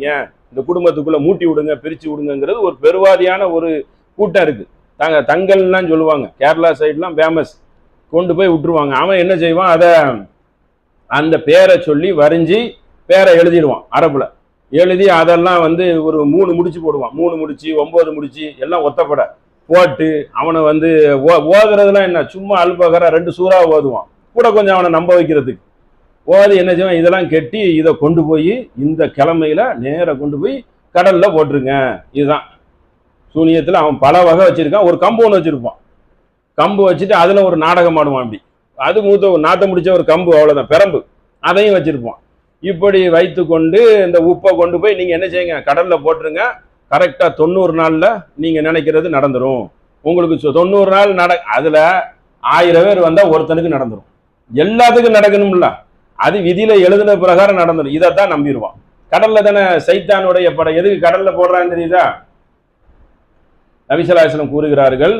ஏன்? இந்த குடும்பத்துக்குள்ள மூட்டி விடுங்க பிரிச்சு விடுங்கங்கிறது ஒரு பெருவாதியான ஒரு கூட்டம் இருக்கு. தாங்க தங்கல்லாம் சொல்லுவாங்க. கேரளா சைட்லாம் ஃபேமஸ் கொண்டு போய் விட்டுருவாங்க. அவன் என்ன செய்வான்? அதை அந்த பேரை சொல்லி வரைஞ்சி பேரை எழுதிடுவான் அரப்பில் எழுதி அதெல்லாம் வந்து ஒரு மூணு முடிச்சு போடுவான். மூணு முடிச்சு ஒன்பது முடிச்சு எல்லாம் ஒத்தப்பட. போட்டு அவனை வந்து ஓ ஓதுறதுலாம் என்ன? சும்மா அல்பகரா ரெண்டு சூறாக ஓதுவான். கூட கொஞ்சம் அவனை நம்ப வைக்கிறதுக்கு. ஓதி என்ன செய்வோம்? இதெல்லாம் கெட்டி இதை கொண்டு போய் இந்த கிழமையில் நேராக கொண்டு போய் கடலில் போட்டுருங்க. இதுதான். சூனியத்தில் அவன் பல வகை வச்சுருக்கான். ஒரு கம்பு ஒன்று வச்சுருப்பான். கம்பு வச்சுட்டு அதில் ஒரு நாடகம் ஆடுவான் அப்படி. அது மூத்த ஒரு நாட்டம் முடித்த ஒரு கம்பு அவ்வளோதான் பெரம்பு. அதையும் வச்சுருப்பான். இப்படி வைத்து கொண்டு இந்த உப்பை கொண்டு போய் நீங்கள் என்ன செய்யுங்க? கடலில் போட்டுருங்க. கரெக்டாக தொண்ணூறு நாளில் நீங்கள் நினைக்கிறது நடந்துடும் உங்களுக்கு தொண்ணூறு நாள் நட அதில் ஆயிரம் பேர் வந்தால் ஒருத்தனுக்கு நடந்துடும் எல்லாத்துக்கும் நடக்கணும்ல. அது விதியில எழுதின பிரகாரம் நடந்துடும் இதைத்தான் நம்பிடுவான். கடல்ல தானே சைத்தானுடைய படம் எதுக்கு கடல்ல போடுறான்னு தெரியுதா? நபிசலாசனம் கூறுகிறார்கள்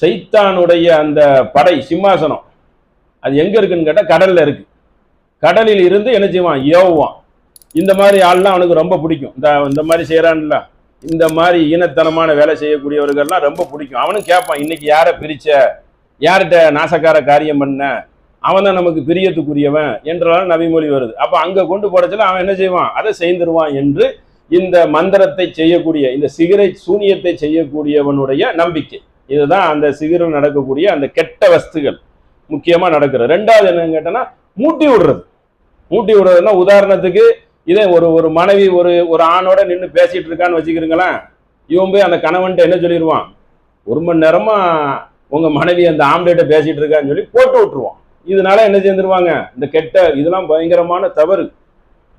சைத்தானுடைய அந்த படை சிம்மாசனம் அது எங்க இருக்குன்னு கேட்டால் கடல்ல இருக்கு. கடலில் இருந்து என்ன செய்வான்? ஏவுவான். இந்த மாதிரி ஆள்லாம் அவனுக்கு ரொம்ப பிடிக்கும். இந்த இந்த மாதிரி செய்யறான்ல இந்த மாதிரி ஈனத்தனமான வேலை செய்யக்கூடியவர்கள்லாம் ரொம்ப பிடிக்கும். அவனும் கேட்பான் இன்னைக்கு யாரை பிரிச்ச? யார்கிட்ட நாசக்கார காரியம் பண்ண? அவன் தான் நமக்கு பிரியத்துக்குரியவன் என்றாலும் நபிமொழி வருது. அப்போ அங்கே கொண்டு போடச்சல அவன் என்ன செய்வான்? அதை செய்திருவான் என்று இந்த மந்திரத்தை செய்யக்கூடிய இந்த சிகரை சூனியத்தை செய்யக்கூடியவனுடைய நம்பிக்கை. இதுதான் அந்த சிகரில் நடக்கக்கூடிய அந்த கெட்ட வஸ்துகள் முக்கியமாக நடக்கிறது. ரெண்டாவது என்னன்னு கேட்டோன்னா மூட்டி விடுறது. மூட்டி விடுறதுன்னா உதாரணத்துக்கு இதே ஒரு ஒரு மனைவி ஒரு ஒரு ஆணோட நின்று பேசிட்டு இருக்கான்னு வச்சுக்கிறீங்களேன் இவன் போய் அந்த கணவன்ட்ட என்ன சொல்லிடுவான் ஒரு மணி நேரமா உங்க மனைவி அந்த ஆம்லேட்டை பேசிட்டு இருக்கான்னு சொல்லி போட்டு விட்டுருவான். இதனால என்ன செஞ்சிருவாங்க இந்த கெட்ட இதெல்லாம் பயங்கரமான தவறு.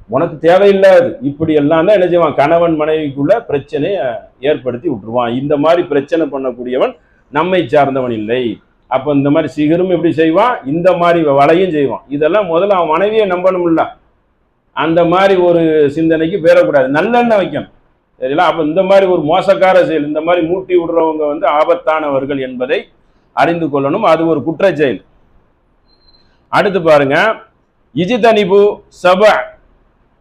உனக்கு தேவையில்லாது. இப்படி எல்லாம் தான் என்ன செய்வான்? கணவன் மனைவிக்குள்ள பிரச்சனையை ஏற்படுத்தி விட்டுருவான். இந்த மாதிரி பிரச்சனை பண்ணக்கூடியவன் நம்மை சார்ந்தவன் இல்லை. அப்போ இந்த மாதிரி சிகரும் எப்படி செய்வான்? இந்த மாதிரி வலையும் செய்வான். இதெல்லாம் முதல்ல அவன் மனைவியை நம்பணும்ல. அந்த மாதிரி ஒரு சிந்தனைக்கு பேரக்கூடாது. நல்லெண்ணெய் வைக்கணும். சரிங்களா? அப்போ இந்த மாதிரி ஒரு மோசக்கார செயல் இந்த மாதிரி மூட்டி விடுறவங்க வந்து ஆபத்தானவர்கள் என்பதை அறிந்து கொள்ளணும். அது ஒரு குற்றச்செயல். செயல் அடுத்து பாருங்க. இஜிதனிபு சப.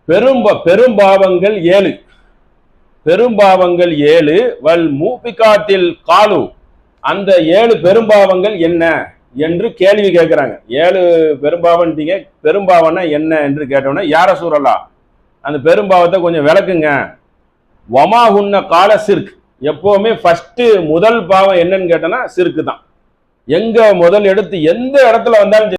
பெரும்ப பெரும்பாவங்கள் ஏழு. பெரும்பாவங்கள் ஏழு. வல் மூபிகாத்தில் காலு. அந்த ஏழு பெரும்பாவங்கள் என்ன என்று கேள்வி கேட்கிறாங்க. ஏழு பெரும்பாவன்ட்டீங்க. பெரும்பாவனா என்ன என்று கேட்டோன்னா யார சூறலா? அந்த பெரும்பாவத்தை கொஞ்சம் விளக்குங்க. வமா உன்ன கால சிர்க். எப்பவுமே ஃபர்ஸ்ட் முதல் பாவம் என்னன்னு கேட்டோன்னா சிற்கு தான் எங்க முதல் எடுத்து எந்த இடத்துல வந்தாலும் சரி,